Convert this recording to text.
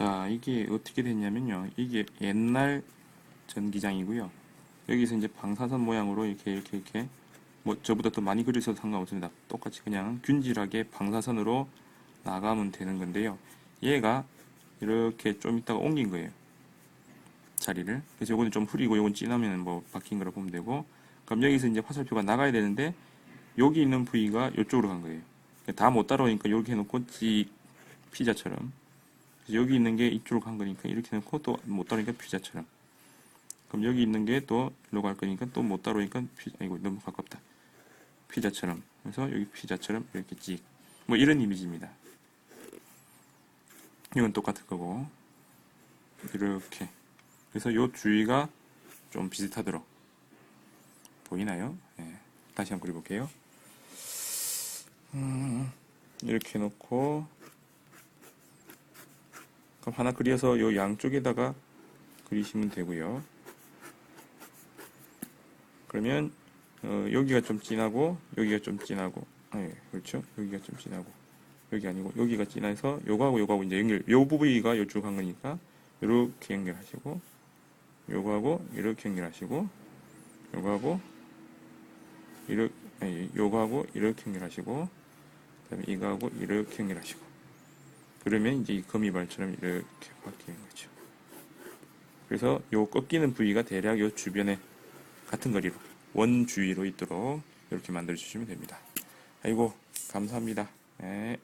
자, 이게 어떻게 됐냐면요. 이게 옛날 전기장이고요. 여기서 이제 방사선 모양으로 이렇게 이렇게 이렇게 뭐 저보다 더 많이 그리셔도 상관없습니다. 똑같이 그냥 균질하게 방사선으로 나가면 되는 건데요. 얘가 이렇게 좀 있다가 옮긴 거예요. 자리를. 그래서 요거는 좀 흐리고 요건 진하면 뭐 바뀐 거라 보면 되고 그럼 여기서 이제 화살표가 나가야 되는데 여기 있는 부위가 이쪽으로 간 거예요. 다 못 따라오니까 이렇게 해놓고 찍 피자처럼 그래서 여기 있는 게 이쪽으로 간 거니까 이렇게 해놓고 또 못 따라오니까 피자처럼. 그럼 여기 있는 게 또 일로 갈 거니까 또 못 따라오니까 피 아이고 너무 가깝다. 피자처럼. 그래서 여기 피자처럼 이렇게 찍. 뭐 이런 이미지입니다. 이건 똑같은 거고. 이렇게. 그래서 요 주위가 좀 비슷하도록 보이나요? 예. 다시 한번 그려볼게요. 음, 이렇게 놓고 그럼 하나 그려서 요 양쪽에다가 그리시면 되고요. 그러면 어, 여기가 좀 진하고 여기가 좀 진하고 예, 그렇죠? 여기가 좀 진하고 여기 아니고 여기가 진해서 요거하고 요거하고 이제 연결 요 부위가 요쪽 한 거니까 이렇게 연결하시고 요거하고 이렇게 연결하시고 요거하고 이렇게 아니, 요거하고 이렇게 연결하시고 그다음에 이거하고 이렇게 연결하시고 그러면 이제 이 거미발처럼 이렇게 바뀌는 거죠. 그래서 요 꺾이는 부위가 대략 요 주변에 같은 거리로 원 주위로 있도록 이렇게 만들어 주시면 됩니다. 아이고 감사합니다. 네.